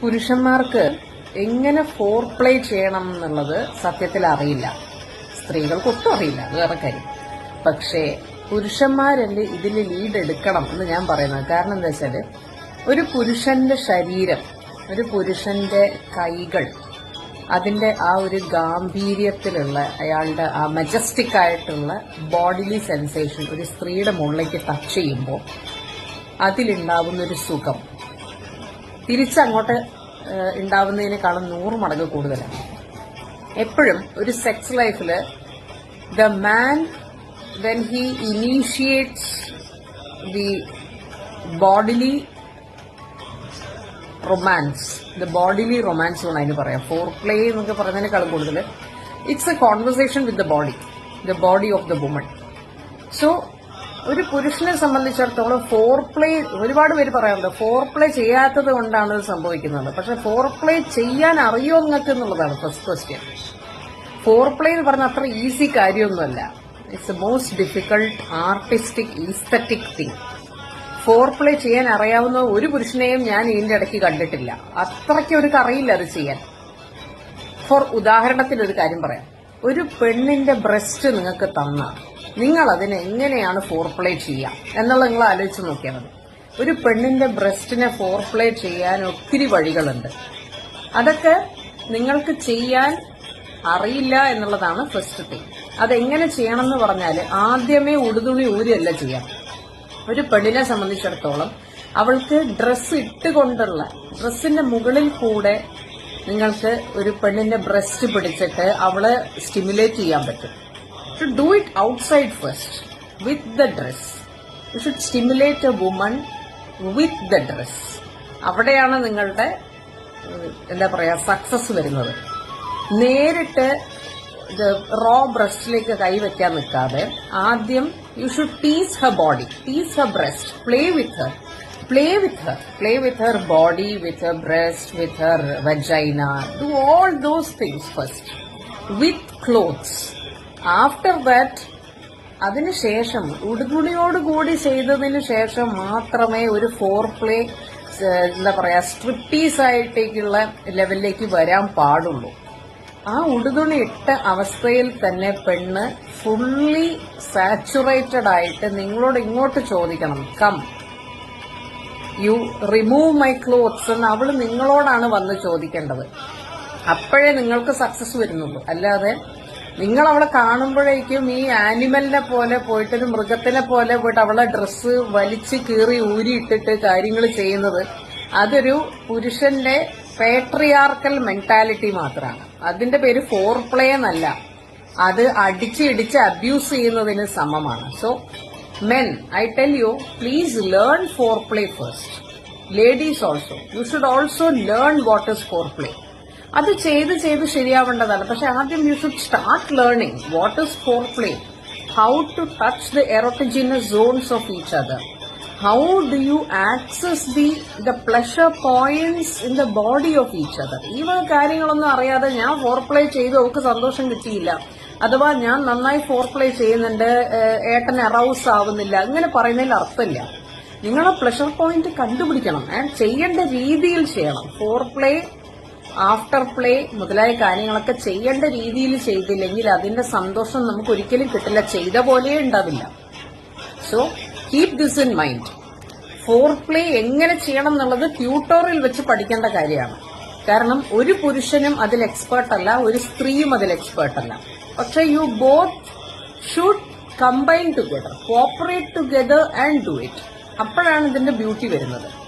പുരുഷന്മാർക്ക് എങ്ങനെ four play ചെയ്യണം എന്നുള്ളത് സത്യത്തിൽ അറിയില്ല. സ്ത്രീകൾക്ക് ഒട്ടും അറിയില്ല. അത് വേറെ കാര്യം. പക്ഷേ പുരുഷന്മാരല്ലേ ഇതിൽ ലീഡ് എടുക്കണം എന്ന് ഞാൻ പറയുന്നത്. കാരണം എന്താ വെച്ചാൽ ഒരു പുരുഷന്റെ ശരീരം ഒരു പുരുഷന്റെ കൈകൾ അതിന്റെ ആ ഒരു ഗാംഭീര്യത്തിലുള്ള അയാളുടെ ആ മജസ്റ്റിക് ആയിട്ടുള്ള ബോഡിലി സെൻസേഷൻ ഒരു സ്ത്രീയുടെ മുകളിലേക്ക് ടച്ച് ചെയ്യുമ്പോൾ അതിലുണ്ടാവുന്ന ഒരു സുഖം. തിരിച്ചങ്ങോട്ട് ഉണ്ടാവുന്നതിനേക്കാളും നൂറ് മടങ്ങ് കൂടുതലാണ് എപ്പോഴും ഒരു സെക്സ് ലൈഫിൽ the man when he initiates the bodily romance the bodily romance എന്നാണ് അതിന് പറയാം. ഫോർ പ്ലേ എന്നൊക്കെ പറയുന്നതിനേക്കാളും കൂടുതൽ it's a conversation with the body the body of the woman so ഒരു പുരുഷനെ സംബന്ധിച്ചിടത്തോളം ഫോർ പ്ലേ ഒരുപാട് പേര് പറയാറുണ്ട്. ഫോർ പ്ലേ ചെയ്യാത്തത് കൊണ്ടാണ് ഇത് സംഭവിക്കുന്നത്. പക്ഷെ ഫോർ പ്ലേ ചെയ്യാൻ അറിയോ നിങ്ങൾക്ക് എന്നുള്ളതാണ് ഫസ്റ്റ് ക്വസ്റ്റ്യൻ ഫോർ പ്ലേ എന്ന് പറഞ്ഞാൽ അത്ര ഈസി കാര്യമൊന്നുമല്ല. It's most difficult artistic aesthetic thing foreplay ചെയ്യാൻ അറിയാവുന്ന ഒരു പുരുഷനെയും ഞാൻ ഇതിന്റെ ഇടയ്ക്ക് കണ്ടിട്ടില്ല. അത്രയ്ക്ക് അവർക്ക് അറിയില്ല അത് ചെയ്യാൻ. ഫോർ ഉദാഹരണത്തിന് ഒരു കാര്യം പറയാം. ഒരു പെണ്ണിന്റെ ബ്രസ്റ്റ് നിങ്ങൾക്ക് തന്ന. നിങ്ങൾ അതിനെ എങ്ങനെയാണ് ഫോർപ്ലേ ചെയ്യുക എന്നുള്ളത് നിങ്ങൾ ആലോചിച്ച് നോക്കിയാൽ മതി. ഒരു പെണ്ണിന്റെ ബ്രസ്റ്റിനെ ഫോർപ്ലേ ചെയ്യാൻ ഒത്തിരി വഴികളുണ്ട്. അതൊക്കെ നിങ്ങൾക്ക് ചെയ്യാൻ അറിയില്ല എന്നുള്ളതാണ് ഫസ്റ്റ് തിങ് അതെങ്ങനെ ചെയ്യണം എന്ന് പറഞ്ഞാൽ ആദ്യമേ ഉടുതുണി ഊരിയല്ല ചെയ്യാം. ഒരു പെണ്ണിനെ സംബന്ധിച്ചിടത്തോളം അവൾക്ക് ഡ്രസ്സ് ഇട്ടുകൊണ്ടുള്ള ഡ്രസ്സിന്റെ മുകളിൽ കൂടെ നിങ്ങൾക്ക് ഒരു പെണ്ണിന്റെ ബ്രസ്റ്റ് പിടിച്ചിട്ട് അവൾ സ്റ്റിമുലേറ്റ് ചെയ്യാൻ പറ്റും. To do it outside first with the dress. You should stimulate a woman with the dress. അവിടെയാണ് നിങ്ങളുടെ എന്താ പറയാ സക്സസ് വരുന്നത് നേരിട്ട് റോ ബ്രസ്റ്റിലേക്ക് കൈവയ്ക്കാൻ നിൽക്കാതെ ആദ്യം you should tease her body tease her breast play with her play with her play with her body with her breast with her vagina do all those things first with clothes after that അതിനുശേഷം ഉടുതുണിയോടുകൂടി ചെയ്തതിന് ശേഷം മാത്രമേ ഒരു four play എന്താ പറയാ സ്ട്രിപ്പീസ് ആയിട്ടേക്കുള്ള ലെവലിലേക്ക് വരാൻ പാടുള്ളൂ. ആ ഉടുതുണി ഇട്ട അവസ്ഥയിൽ തന്നെ പെണ്ണ് ഫുള്ളി സാച്ചുറേറ്റഡ് ആയിട്ട് നിങ്ങളോട് ഇങ്ങോട്ട് ചോദിക്കണം. Come you remove my clothes എന്ന് അവൾ നിങ്ങളോടാണ് വന്ന് ചോദിക്കേണ്ടത്. അപ്പോഴേ നിങ്ങൾക്ക് സക്സസ് വരുന്നുള്ളൂ. അല്ലാതെ നിങ്ങൾ അവളെ കാണുമ്പോഴേക്കും ഈ ആനിമലിനെ പോലെ പോയിട്ട് ഒരു മൃഗത്തിനെ പോലെ പോയിട്ട് അവളെ ഡ്രസ്സ് വലിച്ച് കീറി ഊരിയിട്ടിട്ട് കാര്യങ്ങൾ ചെയ്യുന്നത് അതൊരു പുരുഷന്റെ പേട്രിയാർക്കൽ മെന്റാലിറ്റി മാത്രമാണ് അതിന്റെ പേര് ഫോർ പ്ലേ എന്നല്ല. അത് അടിച്ച് ഇടിച്ച് അബ്യൂസ് ചെയ്യുന്നതിന് സമമാണ്. So men I tell you please learn foreplay first ladies also you should also learn what is foreplay അത് ചെയ്ത് ചെയ്ത് ശരിയാവേണ്ടതാണ്. പക്ഷെ ആദ്യം you should start learning what is foreplay how to touch the erogenous zones of each other how do you access the the pleasure points in the body of each other ഈ വക കാര്യങ്ങളൊന്നും അറിയാതെ ഞാൻ ഫോർ പ്ലേ ചെയ്ത് അവർക്ക് സന്തോഷം കിട്ടിയില്ല. അഥവാ ഞാൻ നന്നായി ഫോർ പ്ലേ ചെയ്യുന്നുണ്ട് ഏട്ടൻ അറൌസ് ആവുന്നില്ല അങ്ങനെ പറയുന്നതിൽ അർത്ഥമില്ല. നിങ്ങളെ പ്ലഷർ പോയിന്റ് കണ്ടുപിടിക്കണം. ആൻഡ് ചെയ്യേണ്ട രീതിയിൽ ചെയ്യണം. ഫോർ പ്ലേ ആഫ്റ്റർ പ്ലേ മുതലായ കാര്യങ്ങളൊക്കെ ചെയ്യേണ്ട രീതിയിൽ ചെയ്തില്ലെങ്കിൽ അതിന്റെ സന്തോഷം നമുക്ക് ഒരിക്കലും കിട്ടില്ല. ചെയ്ത പോലെ ഉണ്ടാവില്ല. So keep this in mind foreplay എങ്ങനെ ചെയ്യണം എന്നുള്ളത് ട്യൂട്ടോറിയൽ വെച്ച് പഠിക്കേണ്ട കാര്യമാണ്. കാരണം ഒരു പുരുഷനും അതിൽ എക്സ്പേർട്ട് അല്ല ഒരു സ്ത്രീയും അതിൽ എക്സ്പേർട്ട് അല്ല. പക്ഷെ you both should combine together cooperate together and do it അപ്പോഴാണ് ഇതിന്റെ ബ്യൂട്ടി വരുന്നത്.